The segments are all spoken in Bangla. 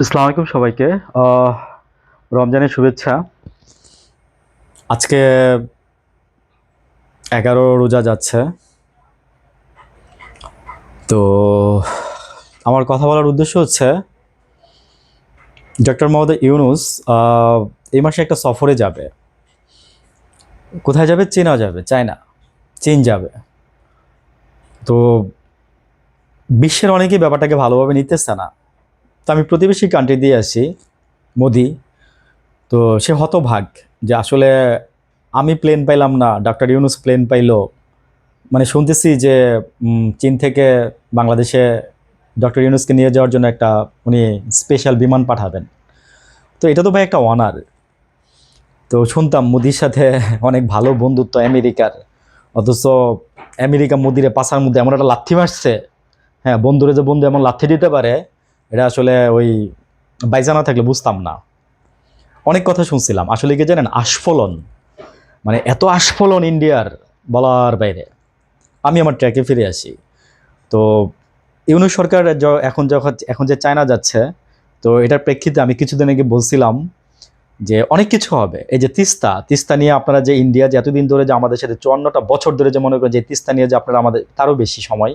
আসসালামু আলাইকুম সবাইকে। রমজানের শুভেচ্ছা। আজকে এগারো রোজা যাচ্ছে। তো আমার কথা বলার উদ্দেশ্য হচ্ছে, ডক্টর মোহাম্মদ ইউনুস এই মাসে একটা সফরে যাবে। কোথায় যাবে? চীনা যাবে, চায়না, চীন যাবে। তো বিশ্বের অনেকেই ব্যাপারটাকে ভালোভাবে নিতেছে না। তো আমি প্রতিবেশী কান্ট্রি দিয়ে আসি, মোদি। তো সে হতভাগ যে আসলে আমি প্লেন পাইলাম না ডক্টর ইউনুস প্লেন পাইলো। মানে শুনতেছি যে চীন থেকে বাংলাদেশে ডক্টর ইউনুসকে নিয়ে যাওয়ার জন্য একটা উনি স্পেশাল বিমান পাঠাবেন। তো এটা তো ভাই একটা অনার তো শুনতাম মোদির সাথে অনেক ভালো বন্ধুত্ব আমেরিকার। অথচ আমেরিকা মোদিরে পাশার মধ্যে এমন একটা লাথি মারছে। হ্যাঁ বন্ধুরে যে বন্ধু এমন লাথি দিতে পারে এটা আসলে ওই বাইজানা থাকলে বুঝতাম না। অনেক কথা শুনছিলাম। আসলে কি জানেন? আস্ফলন। মানে এত আস্ফলন ইন্ডিয়ার বলার বাইরে। আমি আমার ট্র্যাকে ফিরে আসি। তো ইউনুস সরকার এখন যখন, এখন যে চায়না যাচ্ছে, তো এটার প্রেক্ষিতে আমি কিছুদিন আগে বলছিলাম যে অনেক কিছু হবে। এই যে তিস্তা তিস্তা নিয়ে আপনারা যে ইন্ডিয়া যে এতদিন ধরে যে আমাদের সাথে চুয়ান্নটা বছর ধরে যে মনে করেন যে তিস্তা নিয়ে যে আপনারা আমাদের, তারও বেশি সময়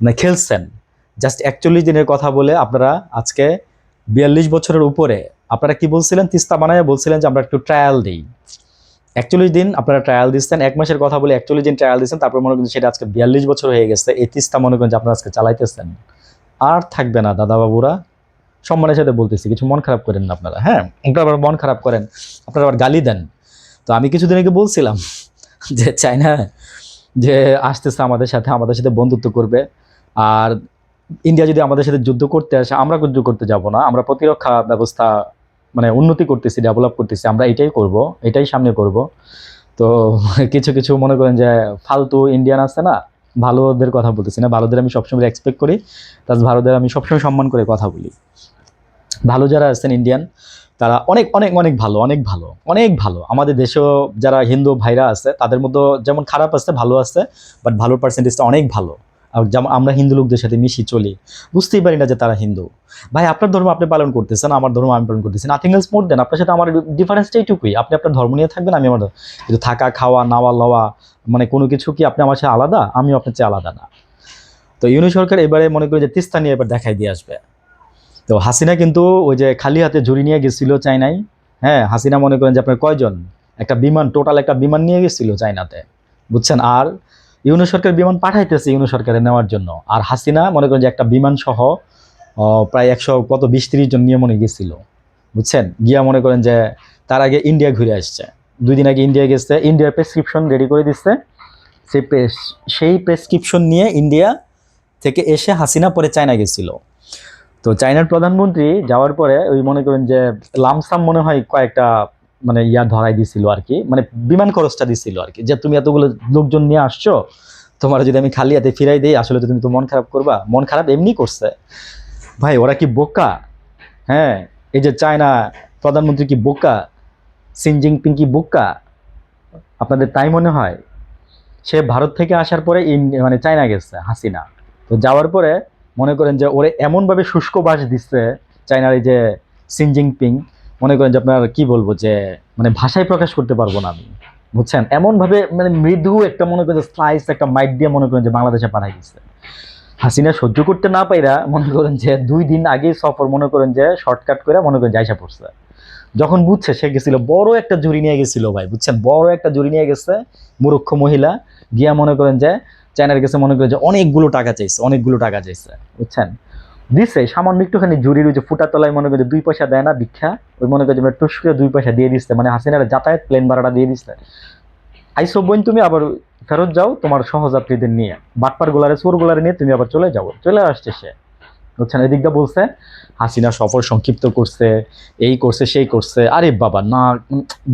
মানে খেলছেন। জাস্ট একচল্লিশ দিনের কথা বলে আপনারা আজকে বিয়াল্লিশ বছরের উপরে, আপনারা কি বলছিলেন? তিস্তা বানায় বলছিলেন যে আমরা একটু ট্রায়াল দিই। একচল্লিশ দিন আপনারা ট্রায়াল দিচ্ছেন, এক মাসের কথা বলে একচল্লিশ দিন ট্রায়াল দিচ্ছেন, তারপর মনে করেন সেটা আজকে বিয়াল্লিশ বছর হয়ে গেছে, এই তিস্তা মনে করেন যে আপনারা আজকে চালাইতেছেন। আর থাকবে না দাদা বাবুরা সম্মানের সাথে বলতেছি, কিছু মন খারাপ করেন না আপনারা হ্যাঁ? আপনারা আবার মন খারাপ করেন, আপনারা আবার গালি দেন। তো আমি কিছুদিন আগে বলছিলাম যে চায়না, যে আসতেছে আমাদের সাথে আমাদের সাথে বন্ধুত্ব করবে। আর ইন্ডিয়া যদি আমাদের সাথে যুদ্ধ করতে আসে, আমরা যুদ্ধ করতে যাব না, আমরা প্রতিরক্ষা ব্যবস্থা মানে উন্নতি করতেছি ডেভেলপ করতেছি, আমরা এটাই করব, এটাই সামনে করব। তো কিছু কিছু মনে করেন যে ফালতু ইন্ডিয়ান আছে না, ভালোদের কথা বলতেছি না, ভালোদের আমি সবসময় এক্সপেক্ট করি তার ভালোদের আমি সবসময় সম্মান করে কথা বলি। ভালো যারা আছেন ইন্ডিয়ান তারা অনেক অনেক অনেক ভালো অনেক ভালো অনেক ভালো। আমাদের দেশেও যারা হিন্দু ভাইরা আছে, তাদের মধ্যে যেমন খারাপ আছে, ভালো আছে বাট ভালো পার্সেন্টেজটা অনেক ভালো। আমরা হিন্দু লোকদের সাথে মিশি, চলি, বুঝতেই পারি না যে তারা হিন্দু। ভাই, আপনার ধর্ম আপনি পালন করতেছেন, আমার ধর্ম আমি পালন করতেছি। নাথিং এলস মোর দেন আপনার সাথে আমার ডিফারেন্সটা এইটুকুই। আপনি আপনার ধর্ম নিয়ে থাকবেন, আমি আমার কিন্তু থাকা, খাওয়া, নাওয়া, লওয়া মানে কোনো কিছু কি আপনি আমার সাথে আলাদা? আমিও আপনার চেয়ে আলাদা না। তো ইউনি সরকার এবারে মনে করি যে তিস্তা নিয়ে এবার দেখাই দিয়ে আসবে। তো হাসিনা কিন্তু ওই যে খালি হাতে ঝুড়ি নিয়ে গেছিল চাইনায় হ্যাঁ হাসিনা মনে করেন যে আপনার কয়জন? একটা বিমান টোটাল একটা বিমান নিয়ে গেছিল চাইনাতে বুঝছেন? আর ইউনো সরকার বিমান পাঠাইতেছে ইউনো সরকারে নেওয়ার জন্য। আর হাসিনা মনে করেন যে একটা বিমান সহ প্রায় একশো কত বিশ তিরিশ জন নিয়ে মনে গেছিল। বুঝছেন? গিয়া মনে করেন যে তার আগে ইন্ডিয়া ঘুরে আসছে। দুই দিন আগে ইন্ডিয়া গেছে, ইন্ডিয়ার প্রেসক্রিপশন রেডি করে দিচ্ছে সেই সেই প্রেসক্রিপশন নিয়ে ইন্ডিয়া থেকে এসে হাসিনা পরে চায়না গেছিল। তো চায়নার প্রধানমন্ত্রী যাওয়ার পরে ওই মনে করেন যে লামসাম মনে হয় কয়েকটা মানে ইয়া ধরাই দিছিল আর কি মানে বিমান খরচটা দিছিল আর কি। যে তুমি এতগুলো লোকজন নিয়ে আসছো, তোমার যদি আমি খালি হাতে ফিরাই দিই, আসলে তুমি তো মন খারাপ করবা। মন খারাপ এমনি করছে। ভাই, ওরা কি বোকা? হ্যাঁ এই যে চায়না প্রধানমন্ত্রী কি বোকা? সিন জিনপিং কি বোকা? আপনাদের তাই মনে হয়? সে ভারত থেকে আসার পরে মানে চায়না গেছে, হাসিনা। তো যাওয়ার পরে মনে করেন যে ওরে এমনভাবে শুষ্ক বাস দিচ্ছে চায়নার এই যে সিন জিনপিং মনে করেন যে আপনার কি বলব যে মানে ভাষায় প্রকাশ করতে পারব না আমি, বুঝছেন? এমনভাবে মানে মৃদু একটা মনে করেন স্লাইস একটা মাইক দিয়ে মনে করেন যে বাংলাদেশে পাঠাই দিচ্ছে হাসিনা সহ্য করতে না পাইরা মনে করেন যে দুই দিন আগেই সফর মনে করেন যে শর্টকাট করে মনে করেন যাইসা পড়ছে। যখন বুঝছে সে গেছিল, বড় একটা জুড়ি নিয়ে গেছিল ভাই, বুঝছেন? বড় একটা জুড়ি নিয়ে গেছে মুরুক্ষ মহিলা, গিয়া মনে করেন যে চায়নার কাছে মনে করেন যে অনেকগুলো টাকা চাইছে, অনেকগুলো টাকা চাইছে, বুঝছেন? দিছে, সামান্য একটুখানি জুড়ির ওই যে ফুটা তলায় মনে করেন যে দুই পয়সা দেয় না, ভিক্ষা, ওই মনে করেন যে মানে টুস করে দুই পয়সা দিয়ে দিচ্ছে মানে হাসিনার যাতায়াত প্লেন ভাড়াটা দিয়ে দিচ্ছে আইসো বোন, তুমি আবার ফেরত যাও তোমার সহযাত্রীদের নিয়ে। বাটপার গোলারে, চোর গোলারে নিয়ে তুমি আবার চলে যাও, চলে আসছে সে। বুঝছেন? এদিকটা বলছে, হাসিনা সফর সংক্ষিপ্ত করছে, এই করছে, সেই করছে। আরে বাবা, না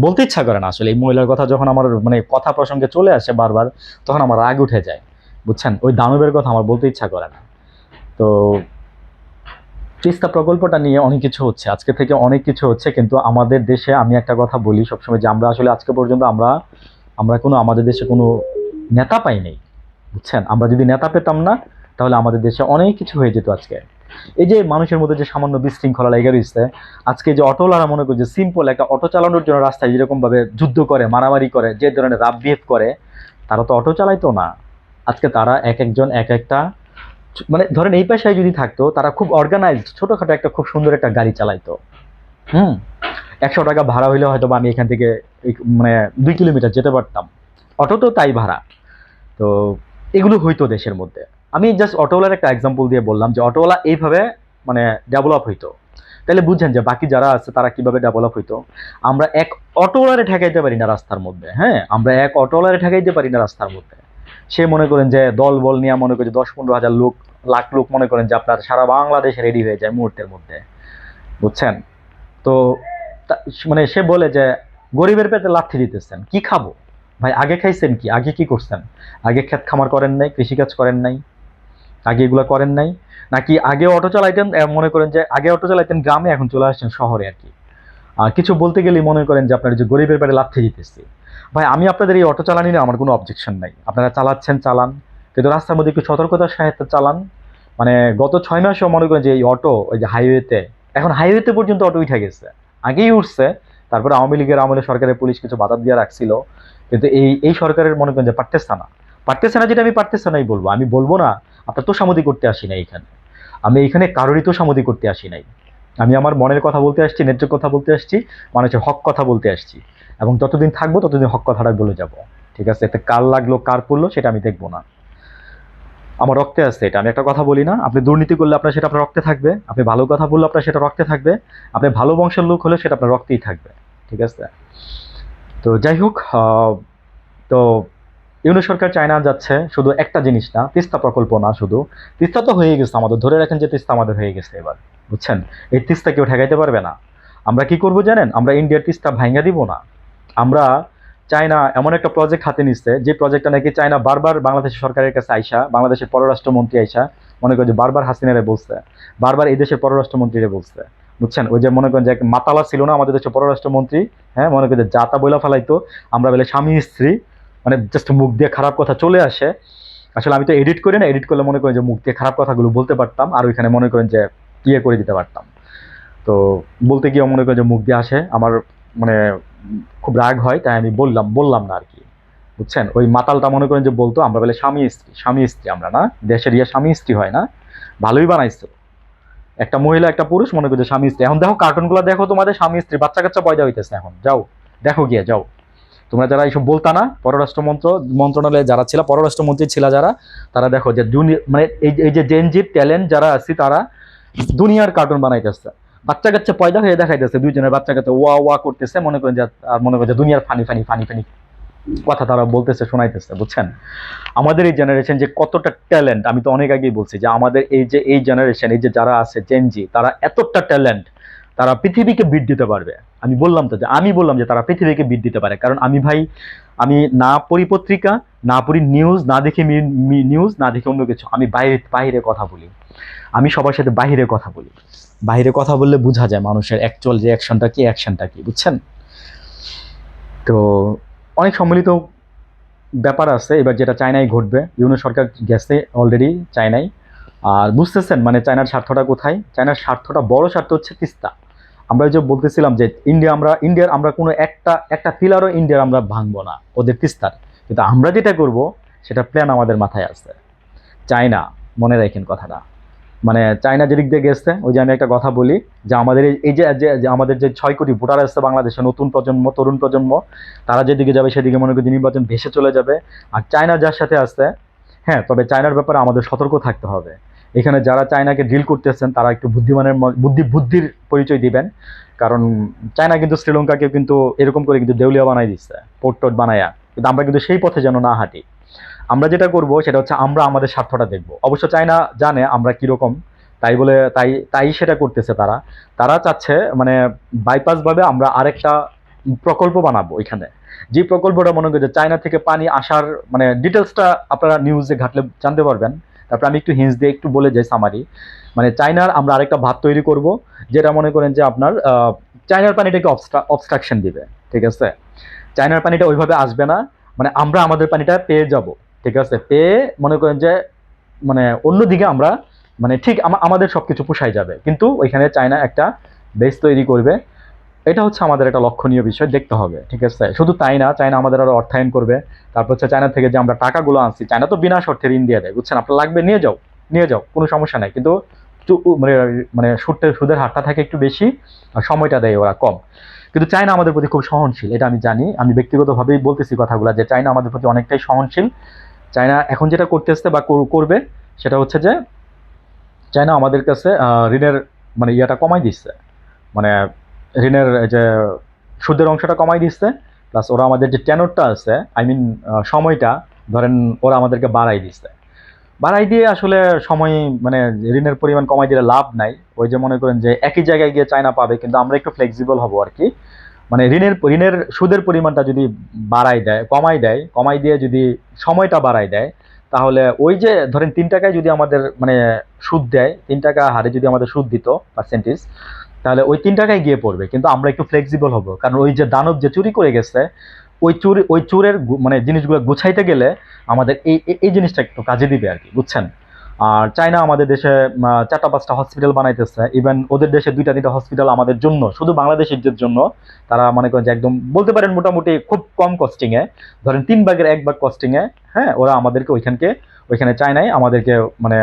বলতে ইচ্ছা করে না আসলে। এই মহিলার কথা যখন আমার মানে কথা প্রসঙ্গে চলে আসে বারবার, তখন আমার রাগ উঠে যায়। বুঝছেন? ওই দানবের কথা আমার বলতে ইচ্ছা করে না। তো তিস্তা প্রকল্পটা নিয়ে অনেক কিছু হচ্ছে। আজকে থেকে অনেক কিছু হচ্ছে, কিন্তু আমাদের দেশে আমি একটা কথা বলি সবসময় যে আমরা আসলে আজকে পর্যন্ত আমরা আমরা কোনো, আমাদের দেশে কোনো নেতা পাই নাই, বুঝছেন? আমরা যদি নেতা পেতাম না, তাহলে আমাদের দেশে অনেক কিছু হয়ে যেত আজকে। এই যে মানুষের মধ্যে যে সামান্য বিশৃঙ্খলা লেগে রয়েছে, আজকে যে অটোওয়ালারা মনে করছে সিম্পল একটা অটো চালানোর জন্য রাস্তায় যেরকমভাবে যুদ্ধ করে, মারামারি করে, যে ধরনের রাব বিহেভ করে, তারা তো অটো চালাইতো না। আজকে তারা এক একজন, এক একটা মানে ধরেন এই পেশায় যদি থাকতো, তারা খুব অর্গানাইজড ছোটখাটো একটা খুব সুন্দর একটা গাড়ি চালাইতো। হুম? একশো টাকা ভাড়া হইলে হয়তো আমি এখান থেকে মানে দুই কিলোমিটার যেতে পারতাম। অটো তো তাই ভাড়া। তো এগুলো হইতো দেশের মধ্যে। আমি জাস্ট অটোওয়ালার একটা এক্সাম্পল দিয়ে বললাম যে অটোওয়ালা এইভাবে মানে ডেভেলপ হইতো। তাহলে বুঝছেন যে বাকি যারা আছে, তারা কীভাবে ডেভেলপ হইতো? আমরা এক অটোওয়ালারে ঠেকাইতে পারি না রাস্তার মধ্যে হ্যাঁ? আমরা এক অটোওয়ালারে ঠেকাইতে পারি না রাস্তার মধ্যে। সে মনে করেন যে দল বল নিয়ে মনে করেন দশ পনেরো হাজার লোক, লাখ লোক মনে করেন যে আপনার সারা বাংলাদেশে রেডি হয়ে যায় মুহূর্তের মধ্যে। বুঝছেন? তো মানে সে বলে যে গরিবের পেটে লাথি দিতেছেন, কি খাব? ভাই, আগে খাইছেন কি? আগে কি করছেন? আগে ক্ষেত খামার করেন নাই, কৃষিকাজ করেন নাই? আগে এগুলো করেন নাই? নাকি আগে অটো চালাইতেন মনে করেন যে আগে অটো চালাইতেন, গ্রামে এখন চলে আসছেন শহরে আর কি। আর কিছু বলতে গেলেই মনে করেন যে আপনার যে গরিবের পেটে লাথি দিতেছি। ভাই, আমি আপনাদের এই অটো চালানি না আমার কোনো অবজেকশন নাই। আপনারা চালাচ্ছেন, চালান। কিন্তু রাস্তার মধ্যে একটু সতর্কতার সাথে চালান। মানে গত ছয় মাসেও মনে করেন যে এই অটো, ওই যে হাইওয়েতে এখন হাইওয়েতে পর্যন্ত অটো উঠে গেছে। আগেই উঠছে, তারপরে আওয়ামী লীগের আমলে সরকারের পুলিশ কিছু বাধা দিয়ে রাখছিল। কিন্তু এই এই সরকারের মনে করেন যে পারতেছে না। পারতেছে না যেটা আমি পারতেছে নাই বলব। আমি বলব না, আপনার তোষামতি করতে আসি নাই এখানে। আমি এখানে কারোরই তোষামতি করতে আসি নাই। আমি আমার মনের কথা বলতে আসছি, ন্যায্য কথা বলতে আসছি, মানুষের হক কথা বলতে আসছি। এবং যতদিন থাকব, ততদিন হক কথাটা বলে যাব। ঠিক আছে? এতে কার লাগল, কার পড়ল, সেটা আমি দেখব না। আমার রক্তে আছে এটা। আমি একটা কথা বলি না, আপনি দুর্নীতি করলে আপনার সেটা আপনার রক্তে থাকবে। আপনি ভালো কথা বললে আপনার সেটা রক্তে থাকবে। আপনি ভালো বংশের লোক হলে সেটা আপনার রক্তেই থাকবে। ঠিক আছে? তো যাই হোক তো ইউনো সরকার চায়না যাচ্ছে, শুধু একটা জিনিস না, তিস্তা প্রকল্প না শুধু। তিস্তা তো হয়ে গেছে আমাদের। ধরে রাখেন যে তিস্তা আমাদের হয়ে গেছে এবার। বুঝছেন? এই তিস্তা কেউ ঠেকাইতে পারবে না। আমরা কি করব জানেন? আমরা ইন্ডিয়ার তিস্তা ভাঙ্গা দিব না। আমরা চায়না এমন একটা প্রজেক্ট হাতে নিচ্ছে যে প্রজেক্টটা নাকি চায়না বারবার বাংলাদেশ সরকারের কাছে আইসা, বাংলাদেশের পররাষ্ট্রমন্ত্রী আইসা, মনে করেন যে বারবার হাসিনারে বলছে, বারবার এই দেশের পররাষ্ট্রমন্ত্রীরে বলছে, বুঝছেন? ওই যে মনে করেন যে এক মাতালা ছিল না আমাদের দেশের পররাষ্ট্রমন্ত্রী হ্যাঁ মনে করেন যে জাতা বইলা ফেলাইতো, আমরা বলে স্বামী, স্ত্রী মানে জাস্ট মুখ দিয়ে খারাপ কথা চলে আসে। আসলে আমি তো এডিট করি না এডিট করলে মনে করেন যে মুখ দিয়ে খারাপ কথাগুলো বলতে পারতাম, আর ওইখানে মনে করেন যে ইয়ে করে দিতে পারতাম। তো বলতে গিয়ে মনে করেন যে মুখ দিয়ে আসে, আমার মানে খুব রাগ হয়, তাই আমি বললাম বললাম না আর কি। বুঝছেন? ওই মাতালটা মনে করেন যে বলতো, আমরা বলে স্বামী স্ত্রী স্বামী স্ত্রী আমরা না? দেশের ইয়ে স্বামী স্ত্রী হয় না? ভালোই বানাইছো। একটা মহিলা, একটা পুরুষ মনে করছে স্বামী স্ত্রী। এখন দেখো কার্টুনগুলো দেখো তোমাদের, স্বামী স্ত্রী বাচ্চা কাচ্চা পয়দা হইতেছে এখন। যাও, দেখো গিয়ে, যাও। তোমরা যারা এইসব বলতা না, পররাষ্ট্র মন্ত্র, মন্ত্রণালয়ে যারা ছিল, পররাষ্ট্রমন্ত্রী ছিল যারা, তারা দেখো যে দুনি- মানে এই এই যে জেনজির ট্যালেন্ট যারা আছে, তারা দুনিয়ার কার্টুন বানাইতেছে। বাচ্চা কাচ্চা পয়দা হয়ে দেখাইতেছে, দুইজনের বাচ্চা কাচ্চা ওয়া ওয়া করতেছে, মনে করেন আর মনে করেন যে দুনিয়ার ফানি ফানি ফানি ফানি কথা তারা বলতেছে, শোনাইতেছে, বুঝছেন? আমাদের এই জেনারেশন যে কতটা ট্যালেন্ট আমি তো অনেক আগেই বলছি যে আমাদের এই যে, এই জেনারেশন এই যে যারা আছে জেনজি তারা এতটা ট্যালেন্ট তারা পৃথিবীকে বিট দিতে পারবে। আমি বললাম তো যে, আমি বললাম যে তারা পৃথিবীকে বিট দিতে পারে। কারণ আমি ভাই, আমি না পড়ি পত্রিকা, না পড়ি নিউজ না দেখি নিউজ না দেখি অন্য কিছু। আমি বাইরে বাইরে কথা বলি। আমি সবার সাথে বাইরে কথা বলি। বাহিরে কথা বললে বোঝা যায় মানুষের অ্যাকচুয়াল যে অ্যাকশনটা কি অ্যাকশনটা কি, বুঝছেন? তো অনেক সম্মিলিত ব্যাপার আছে। এবার যেটা চায়নায় ঘটবে ইউনো সরকার গেছে অলরেডি চায়নায়। আর বুঝতেছেন মানে চায়নার স্বার্থটা কোথায়? চায়নার স্বার্থটা বড় স্বার্থ হচ্ছে তিস্তা। আমরা যে বলতেছিলাম যে ইন্ডিয়া আমরা, ইন্ডিয়ার আমরা কোনো একটা একটা পিলারও ইন্ডিয়ার আমরা ভাঙবো না, ওদের তিস্তার। কিন্তু আমরা যেটা করব, সেটা প্ল্যান আমাদের মাথায় আসছে চায়না, মনে রাখেন কথাটা। মানে চায়না যেদিক দিয়ে গেছে, ওই যে আমি একটা কথা বলি, যে আমাদের এই- যে যে- আমাদের যে ছয় কোটি ভোটার আসছে বাংলাদেশে, নতুন প্রজন্ম, তরুণ প্রজন্ম, তারা যেদিকে যাবে সেদিকে মনে করি নির্বাচন ভেসে চলে যাবে। আর চায়না যার সাথে আছে হ্যাঁ তবে চায়নার ব্যাপারে আমাদের সতর্ক থাকতে হবে। এখানে যারা চায়নাকে ডিল করতেছেন, তারা একটু বুদ্ধিমানের বুদ্ধি বুদ্ধির পরিচয় দিবেন। কারণ চায়না কিন্তু শ্রীলঙ্কাকে কিন্তু এরকম করে কিন্তু দেউলিয়া বানাই দিচ্ছে পোর্ট টোট বানায়া। কিন্তু আমরা কিন্তু সেই পথে যেন না হাঁটি। আমরা যেটা করব সেটা হচ্ছে আমরা আমাদের স্বার্থটা দেখব। অবশ্য চায়না জানে আমরা কীরকম, তাই বলে, তাই তাই সেটা করতেছে তারা। তারা চাচ্ছে মানে বাইপাস ভাবে আমরা আরেকটা প্রকল্প বানাবো এখানে। যে প্রকল্পটা মনে করি চায়না থেকে পানি আসার মানে ডিটেলসটা আপনারা নিউজে ঘাটলে জানতে পারবেন। তারপর আমি একটু হিন্স দিয়ে একটু বলে যাই সামারি মানে চায়নার আমরা আরেকটা ভাত তৈরি করব, যেটা মনে করেন যে আপনার চায়নার পানিটাকে অবস্ট্রাকশন দিবে, ঠিক আছে? চায়নার পানিটা ওইভাবে আসবে না মানে আমরা আমাদের পানিটা পেয়ে যাব। ঠিক আছে? পেয়ে মনে করেন যে মানে অন্যদিকে আমরা মানে ঠিক আমাদের সব কিছু পোষাই যাবে। কিন্তু ওইখানে চায়না একটা বেস তৈরি করবে। এটা হচ্ছে আমাদের একটা লক্ষণীয় বিষয়, দেখতে হবে, ঠিক আছে? শুধু তাই না, চায়না আমাদের আরও অর্থায়ন করবে। তারপর হচ্ছে চায়না থেকে যে আমরা টাকাগুলো আনছি, চায়না তো বিনা শর্তে ঋণ দিয়ে দেয়, বুঝছেন? আপনার লাগবে, নিয়ে যাও নিয়ে যাও, কোনো সমস্যা নাই। কিন্তু মানে মানে সুদের সুদের হারটা থাকে একটু বেশি, আর সময়টা দেয় ওরা কম। কিন্তু চায়না আমাদের প্রতি খুব সহনশীল, এটা আমি জানি। আমি ব্যক্তিগতভাবেই বলতেছি কথাগুলো যে, চায়না আমাদের প্রতি অনেকটাই সহনশীল। চায়না এখন যেটা করতে করতেছে বা করবে, সেটা হচ্ছে যে চায়না আমাদের কাছে ঋণের মানে ইয়েটা কমাই দিচ্ছে। মানে ঋণের যে সুদের অংশটা কমাই দিচ্ছে প্লাস ওরা আমাদের যে টেনরটা আছে আই মিন সময়টা, ধরেন ওরা আমাদেরকে বাড়াই দিচ্ছে। বাড়াই দিয়ে আসলে সময় মানে ঋণের পরিমাণ কমাই দিলে লাভ নাই। ওই যে মনে করেন যে একই জায়গায় গিয়ে চায়না পাবে, কিন্তু আমরা একটু ফ্লেক্সিবল হব আর কি। মানে ঋণের ঋণের সুদের পরিমাণটা যদি বাড়াই দেয় কমাই দেয় কমাই দিয়ে যদি সময়টা বাড়াই দেয়, তাহলে ওই যে ধরেন তিন টাকায় যদি আমাদের মানে সুদ দেয়, তিন টাকা হারে যদি আমাদের সুদ দিত পার্সেন্টেজ তাহলে ওই তিন টাকায় গিয়ে পড়বে। কিন্তু আমরা একটু ফ্লেক্সিবল হব। কারণ ওই যে দানব যে চুরি করে গেছে, ওই চুরি, ওই চুরের মানে জিনিসগুলো গুছাইতে গেলে আমাদের এই, এই- জিনিসটা একটু কাজে দিবে আর কি, বুঝছেন? আর চায়না আমাদের দেশে চারটা পাঁচটা হসপিটাল বানাইতেছে। ইভেন ওদের দেশে দুইটা তিনটা হসপিটাল আমাদের জন্য, শুধু বাংলাদেশের জন্য, তারা মনে করেন যে একদম, বলতে পারেন মোটামুটি খুব কম কস্টিং এ, ধরেন তিন ভাগের এক ভাগ কস্টিং এ হ্যাঁ ওরা আমাদেরকে ওইখানকে, ওইখানে চায়নায় আমাদেরকে মানে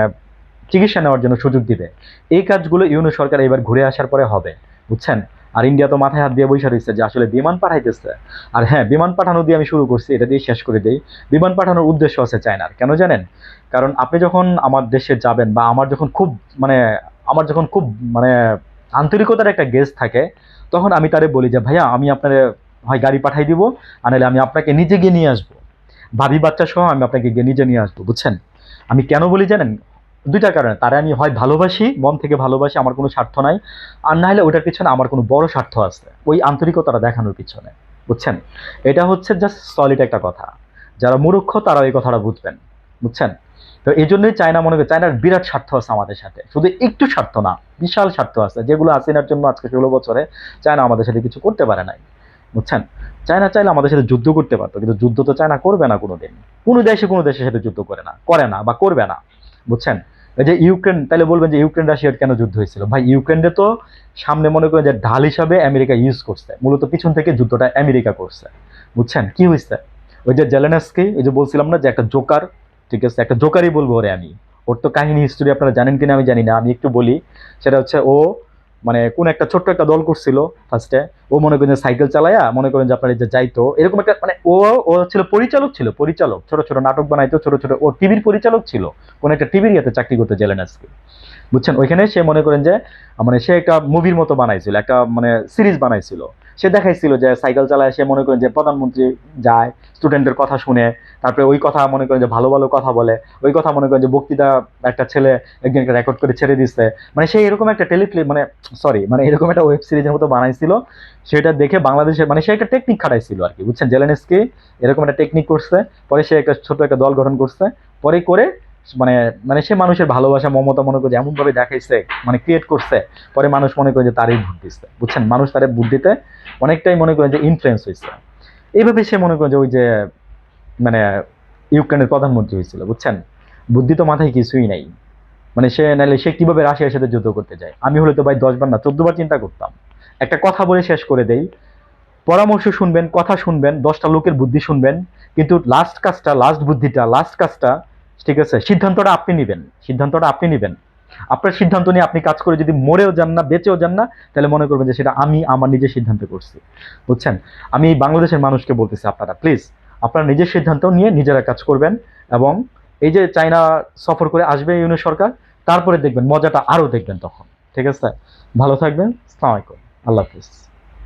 চিকিৎসা নেওয়ার জন্য সুযোগ দিবে। এই কাজগুলো ইউনো সরকার এবার ঘুরে আসার পরে হবে, বুঝছেন? আর ইন্ডিয়া তো মাথায় হাত দিয়ে বসে রয়েছে যে আসলে বিমান পাঠাইতেছে। আর হ্যাঁ বিমান পাঠানো দিয়ে আমি শুরু করছি, এটা দিয়ে শেষ করে দিই। বিমান পাঠানোর উদ্দেশ্য আছে চায়নার, কেন জানেন? কারণ আপনি যখন আমার দেশে যাবেন বা আমার যখন খুব মানে আমার যখন খুব মানে আন্তরিকতার একটা গেস্ট থাকে, তখন আমি তারে বলি যে, ভাইয়া, আমি আপনার হয় গাড়ি পাঠাই দিব, আর নাহলে আমি আপনাকে নিজে গিয়ে নিয়ে আসব। ভাবি বাচ্চা সহ আমি আপনাকে গিয়ে নিজে নিয়ে আসব, বুঝছেন? আমি কেন বলি জানেন? দুইটা কারণে। তারা আমি হয় ভালোবাসি, মন থেকে ভালোবাসি, আমার কোনো স্বার্থ নাই, আর না হলে ওটার পিছনে আমার কোনো বড় স্বার্থ আছে। ওই আন্তরিকতাটা দেখানোর পিছনে, বুঝছেন? এটা হচ্ছে জাস্ট সলিড একটা কথা। যারা মূর্খ তারা এই কথাটা বুঝবেন, বুঝছেন? তো এই জন্যই চায়না মনে করি, চায়নার বিরাট স্বার্থ আছে আমাদের সাথে। শুধু একটু স্বার্থ না, বিশাল স্বার্থ আছে। যেগুলো হাসিনার জন্য আজকে ষোলো বছরে চায়না আমাদের সাথে কিছু করতে পারে নাই, বুঝছেন? চায়না চাইলে আমাদের সাথে যুদ্ধ করতে পারতো, কিন্তু যুদ্ধ তো চায়না করবে না কোনোদিন। কোনো দেশে কোনো দেশের সাথে যুদ্ধ করে না করে না বা করবে না। বুঝছেন? এই যে ইউক্রেন, তাহলে বলবেন যে ইউক্রেন, রাশিয়ার কেন যুদ্ধ হয়েছিল? ভাই ইউক্রেনে তো সামনে মনে করেন যে ঢাল হিসাবে আমেরিকা ইউজ করছে। মূলত পিছন থেকে যুদ্ধটা আমেরিকা করছে। বুঝছেন? কি হয়েছে? ওই যে জেলেনাসকে, ওই যে বলছিলাম না যে একটা জোকার, ঠিক আছে? একটা জোকারই বলব ওরে আমি। ওর তো কাহিনী হিস্টোরি আপনারা জানেন কিনা আমি জানি না। আমি একটু বলি, সেটা হচ্ছে ও মানে কোন একটা ছোট্ট একটা দল করছিল ফার্স্টে ও মনে করেন যে সাইকেল চালায়া, মনে করেন যে আপনার যে যাইতো, এরকম একটা মানে ও ও ছিল পরিচালক ছিল, পরিচালক, ছোট ছোট নাটক বানাইতো, ছোট ছোট, ও টিভির পরিচালক ছিল, কোন একটা টিভির ইয়াতে চাকরি করতে জেলেনাসকি। বুঝছেন? ওইখানে সে মনে করেন যে মানে সে একটা মুভির মতো বানাইছিল, একটা মানে সিরিজ বানাইছিল। সে দেখাইছিল যে সাইকেল চালায়, সে মনে করেন যে প্রধানমন্ত্রী যায় স্টুডেন্টের কথা শুনে, তারপরে ওই কথা মনে করেন যে ভালো ভালো কথা বলে, ওই কথা মনে করেন যে বক্তৃতা একটা ছেলে একজনকে রেকর্ড করে ছেড়ে দিচ্ছে মানে সে এরকম একটা টেলিফিল্ম মানে সরি মানে এরকম একটা ওয়েব সিরিজের মতো বানাইছিল, সেটা দেখে বাংলাদেশের মানে সে একটা টেকনিক খাটাইছিল আর কি, বুঝছেন? জেলেনেসকে এরকম একটা টেকনিক করছে, পরে সে একটা ছোট একটা দল গঠন করছে, পরে করে মানে মানে সে মানুষের ভালোবাসা, মমতা মনে করে এমন ভাবে দেখাইছে মানে ক্রিয়েট করছে, পরে মানুষ মনে করে যে তারই ভোট দিচ্ছে। বুঝছেন? মানুষ তারে দিতে অনেকটাই মনে করেন যে ইনফ্লুয়েন্স হয়েছে এইভাবে সে মনে করেন যে ওই যে মানে ইউক্রেনের প্রধানমন্ত্রী হয়েছিল বুঝছেন? বুদ্ধি তো মাথায় কিছুই নাই। মানে সে, নাহলে সে কীভাবে রাশিয়ার সাথে যুদ্ধ করতে যায়? আমি হলে তো ভাই দশবার না চোদ্দবার চিন্তা করতাম। একটা কথা বলে শেষ করে দেই। পরামর্শ শুনবেন, কথা শুনবেন, দশটা লোকের বুদ্ধি শুনবেন, কিন্তু লাস্ট কাজটা লাস্ট বুদ্ধিটা লাস্ট কাজটা ঠিক আছে? সিদ্ধান্তটা আপনি নেবেন। সিদ্ধান্তটা আপনি নেবেন। আপনার সিদ্ধান্ত নিয়ে আপনি কাজ করে যদি মরেও যান না, বেঁচেও যান না, তাহলে মনে করবেন যে সেটা আমি আমার নিজের সিদ্ধান্ত করছি। বুঝছেন? আমি বাংলাদেশের মানুষকে বলতেছি আপনারা প্লিজ আপনারা নিজের সিদ্ধান্ত নিয়ে নিজেরা কাজ করবেন এবং এই যে চায়না সফর করে আসবে ইউনো সরকার, তারপরে দেখবেন, মজাটা আরও দেখবেন তখন। ঠিক আছে? ভালো থাকবেন। আসসালামু আলাইকুম আল্লাহ হাফিজ।